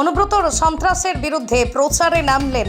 অনুব্রতর সন্ত্রাসের বিরুদ্ধে প্রচারে নামলেন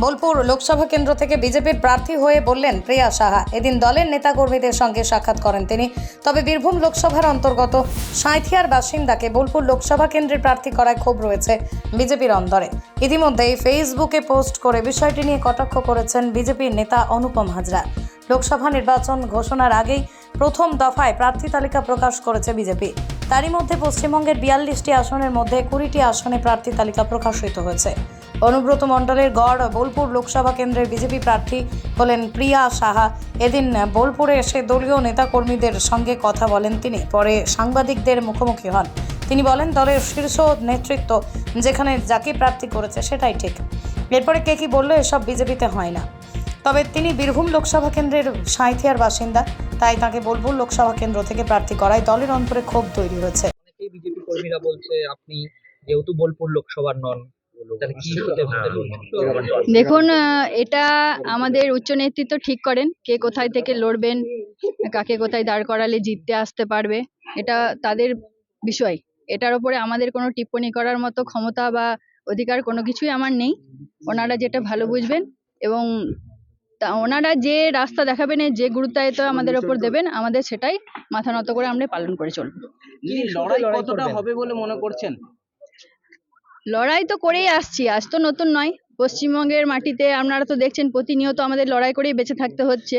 বোলপুর লোকসভা কেন্দ্র থেকে বিজেপির প্রার্থী হয়ে বললেন প্রিয়া সাহা। এদিন দলের নেতাকর্মীদের সঙ্গে সাক্ষাৎ করেন তিনি। তবে বীরভূম লোকসভার অন্তর্গত সাঁথিয়ার বাসিন্দাকে বোলপুর লোকসভা কেন্দ্রের প্রার্থী করায় ক্ষোভ রয়েছে বিজেপির অন্দরে। ইতিমধ্যেই ফেসবুকে পোস্ট করে বিষয়টি নিয়ে কটাক্ষ করেছেন বিজেপির নেতা অনুপম হাজরা। লোকসভা নির্বাচন ঘোষণার আগেই প্রথম দফায় প্রার্থী তালিকা প্রকাশ করেছে বিজেপি। তারই মধ্যে পশ্চিমবঙ্গের বিয়াল্লিশটি আসনের মধ্যে কুড়িটি আসনে প্রার্থী তালিকা প্রকাশিত হয়েছে। অনুব্রত মণ্ডলের গড় বোলপুর লোকসভা কেন্দ্রের বিজেপি প্রার্থী হলেন প্রিয়া সাহা। এদিন বোলপুরে এসে দলীয় নেতাকর্মীদের সঙ্গে কথা বলেন তিনি। পরে সাংবাদিকদের মুখোমুখি হন। তিনি বলেন, দলের শীর্ষ নেতৃত্ব যেখানে যাকে প্রার্থী করেছে সেটাই ঠিক। এরপরে কে কি বলল এসব বিজেপিতে হয় না। তবে তিনি বীরভূম লোকসভা কেন্দ্রের সাঁথিয়ার বাসিন্দা তাই তাকে বোলপুর লোকসভা কেন্দ্র থেকে প্রার্থী করায় দলের অন্তরে ক্ষোভ তৈরি হয়েছে। অনেকেই বিজেপি কর্মীরা বলছে আপনি যেহেতু বোলপুর লোকসভার নন লড়বেন? দেখুন এটা আমাদের উচ্চ নেতৃত্ব ঠিক করেন কে কোথায় থেকে লড়বেন কাকে কোথায় দাঁড় করালে জিততে আসতে পারবে এটা তাদের বিষয়। এটার উপরে আমাদের কোনো টিপ্পণী করার মতো ক্ষমতা বা অধিকার কোনো কিছুই আমার নেই। ওনারা যেটা ভালো বুঝবেন এবং তা ওনারা যে রাস্তা দেখাবেন যে গুরুত্বায়িত আমাদের ওপর দেবেন আমাদের সেটাই মাথা নত করে আমরা পালন করে চলবো? হবে বলে মনে করছেন? লড়াই তো করেই আসছি আজ তো নতুন নয়। পশ্চিমবঙ্গের মাটিতে আপনারা তো দেখছেন প্রতিনিয়ত আমাদের লড়াই করেই বেঁচে থাকতে হচ্ছে।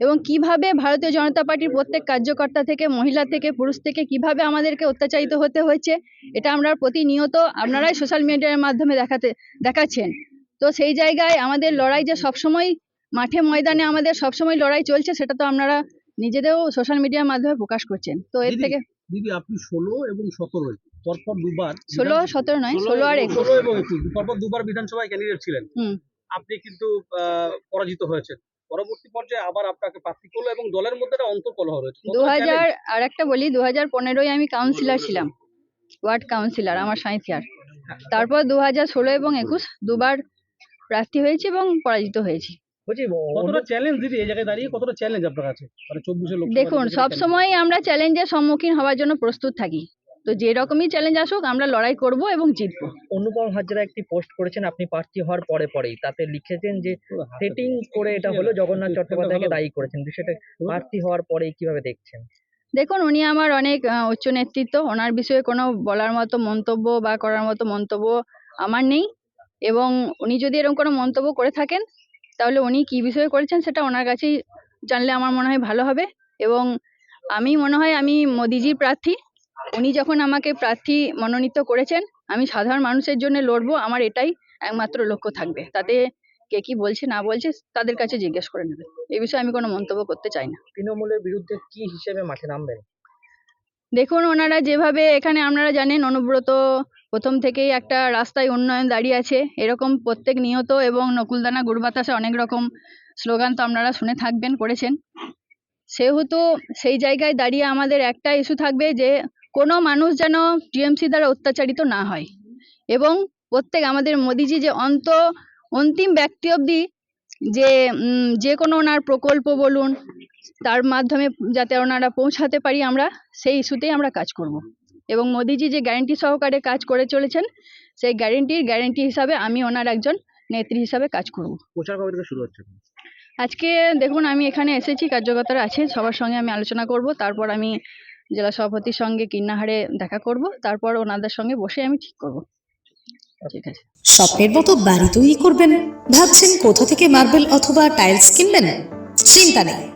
এবং কীভাবে ভারতীয় জনতা পার্টির প্রত্যেক কার্যকর্তা থেকে মহিলা থেকে পুরুষ থেকে কীভাবে আমাদেরকে অত্যাচারিত হতে হয়েছে এটা আমরা প্রতিনিয়ত আপনারাই সোশ্যাল মিডিয়ার মাধ্যমে দেখাতে দেখাচ্ছেন। তো সেই জায়গায় আমাদের লড়াই যে সবসময় মাঠে ময়দানে আমাদের সবসময় লড়াই চলছে সেটা তো আপনারা নিজেদেরও সোশ্যাল মিডিয়ার মাধ্যমে প্রকাশ করছেন। তো এর থেকে দিদি আপনি ষোলো এবং পরপর দুবার ষোলো সতেরো নয় ষোলো আর ষোলো এবং একুশ পরপর দুবার বিধানসভায় ক্যান্ডিডেট ছিলেন। আপনি কিন্তু পরাজিত হয়েছেন। পরবর্তী পর্যায়ে আবার আপনাকে প্রার্থী করল এবং দলের মধ্যে একটা অন্তর্কলহ রয়েছে। দু হাজার আর একটা বলি দু হাজার পনেরোয় আমি কাউন্সিলর ছিলাম ওয়ার্ড কাউন্সিলর আমার সাঁথিয়ার তারপর দু হাজার ষোলো এবং একুশ দুবার প্রার্থী হয়েছি এবং পরাজিত হয়েছি। বলছি কতটা চ্যালেঞ্জ দিদি এই জায়গায় দাঁড়িয়ে? কতটা চ্যালেঞ্জ আপনার কাছে? মানে চব্বিশে লোক দেখুন সবসময় আমরা চ্যালেঞ্জের সম্মুখীন হওয়ার জন্য প্রস্তুত থাকি। তো যে রকমই চ্যালেঞ্জ আসুক আমরা লড়াই করব এবং জিতবো। অনুপম হাজরা একটি পোস্ট করেছেন আপনি প্রার্থী হওয়ার পরে পরেই। তাতে লিখেছেন যে সেটিং করে এটা হলো জগন্নাথ চট্টোপাধ্যায়কে দায়ী করেছেন। বিষয়টা প্রার্থী হওয়ার পরেই কীভাবে দেখছেন? দেখুন উনি আমার অনেক উচ্চ নেতৃত্ব। ওনার বিষয়ে কোনো বলার মতো মন্তব্য বা করার মতো মন্তব্য আমার নেই। এবং উনি যদি এরকম কোনো মন্তব্য করে থাকেন তাহলে উনি কি বিষয়ে করেছেন সেটা ওনার কাছেই জানলে আমার মনে হয় ভালো হবে। এবং আমি মনে হয় আমি মোদিজির প্রার্থী। উনি যখন আমাকে প্রার্থী মনোনীত করেছেন, আমি সাধারণ মানুষের জন্য লড়বো, আমার এটাই একমাত্র লক্ষ্য থাকবে। তাতে কে কি বলছে, না বলছে, তাদের কাছে জিজ্ঞেস করে নেবে। এ বিষয়ে আমি কোনো মন্তব্য করতে চাই না। তৃণমূলের বিরুদ্ধে কি হিসেবে মাঠে নামবেন? দেখুন, ওনারা যেভাবে এখানে, আপনারা জানেন, অনুব্রত প্রথম থেকেই একটা রাস্তায় উন্নয়ন দাঁড়িয়ে আছে। এরকম প্রত্যেক নিয়ত এবং নকুলদানা গুড় বাতাসে অনেক রকম স্লোগান তো আপনারা শুনে থাকবেন, করেছেন। সেহেতু সেই জায়গায় দাঁড়িয়ে আমাদের একটা ইস্যু থাকবে যে, কোনো মানুষ যেন টিএমসি দ্বারা অত্যাচারিত না হয়। এবং প্রত্যেক আমাদের মোদিজি যে অন্ত, অন্তিম ব্যক্তি অবধি যে যে কোনো ওনার প্রকল্প বলুন তার মাধ্যমে যাতে ওনারা পৌঁছাতে পারি আমরা সেই ইস্যুতেই আমরা কাজ করব। এবং মোদিজি যে গ্যারেন্টি সহকারে কাজ করে চলেছেন সেই গ্যারেন্টির গ্যারেন্টি হিসাবে আমি ওনার একজন নেত্রী হিসাবে কাজ করব। প্রচার কবে থেকে শুরু হচ্ছে? আজকে দেখুন আমি এখানে এসেছি কার্যকর্তারা আছে সবার সঙ্গে আমি আলোচনা করব তারপর আমি জেলা সভাপতির সঙ্গে কিন্নাহারে দেখা করব তারপর ওনাদের সঙ্গে বসে আমি ঠিক করব। ঠিক আছে। স্বপ্নের মতো বাড়ি তৈরি করবেন ভাবছেন কোথা থেকে মার্বেল অথবা টাইলস কিনবেন? চিন্তা নেই।